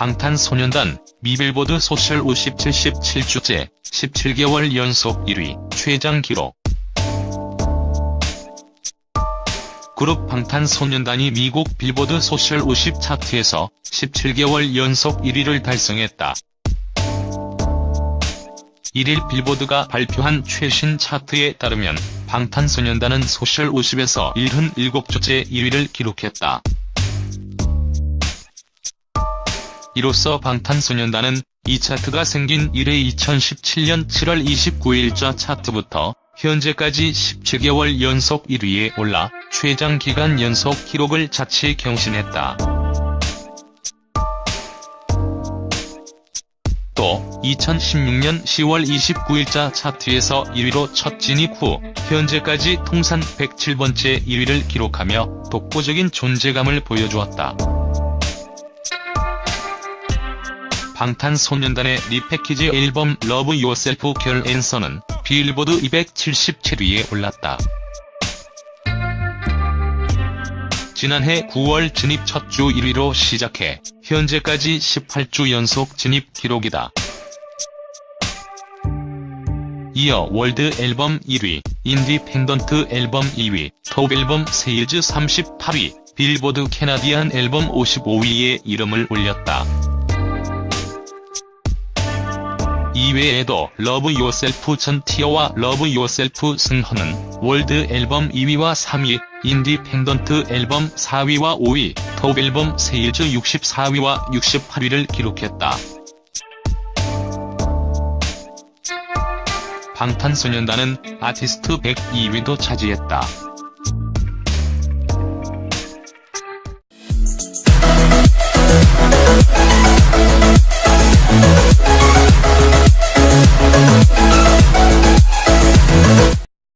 방탄소년단 미빌보드 소셜 50 77주째 17개월 연속 1위 최장 기록 그룹 방탄소년단이 미국 빌보드 소셜 50 차트에서 17개월 연속 1위를 달성했다. 1일 빌보드가 발표한 최신 차트에 따르면 방탄소년단은 소셜 50에서 77주째 1위를 기록했다. 이로써 방탄소년단은 이 차트가 생긴 이래 2017년 7월 29일자 차트부터 현재까지 17개월 연속 1위에 올라 최장 기간 연속 기록을 자칫 경신했다. 또 2016년 10월 29일자 차트에서 1위로 첫 진입 후 현재까지 통산 107번째 1위를 기록하며 독보적인 존재감을 보여주었다. 방탄소년단의 리패키지 앨범 러브 요셀프 결 앤서는 빌보드 277위에 올랐다. 지난해 9월 진입 첫 주 1위로 시작해 현재까지 18주 연속 진입 기록이다. 이어 월드 앨범 1위, 인디 펜던트 앨범 2위, 톱 앨범 세일즈 38위, 빌보드 캐나디안 앨범 55위에 이름을 올렸다. 이외에도 러브 요셀프 전 티어와 러브 요셀프 승헌은 월드 앨범 2위와 3위, 인디펜던트 앨범 4위와 5위, 톱 앨범 세일즈 64위와 68위를 기록했다. 방탄소년단은 아티스트 102위도 차지했다.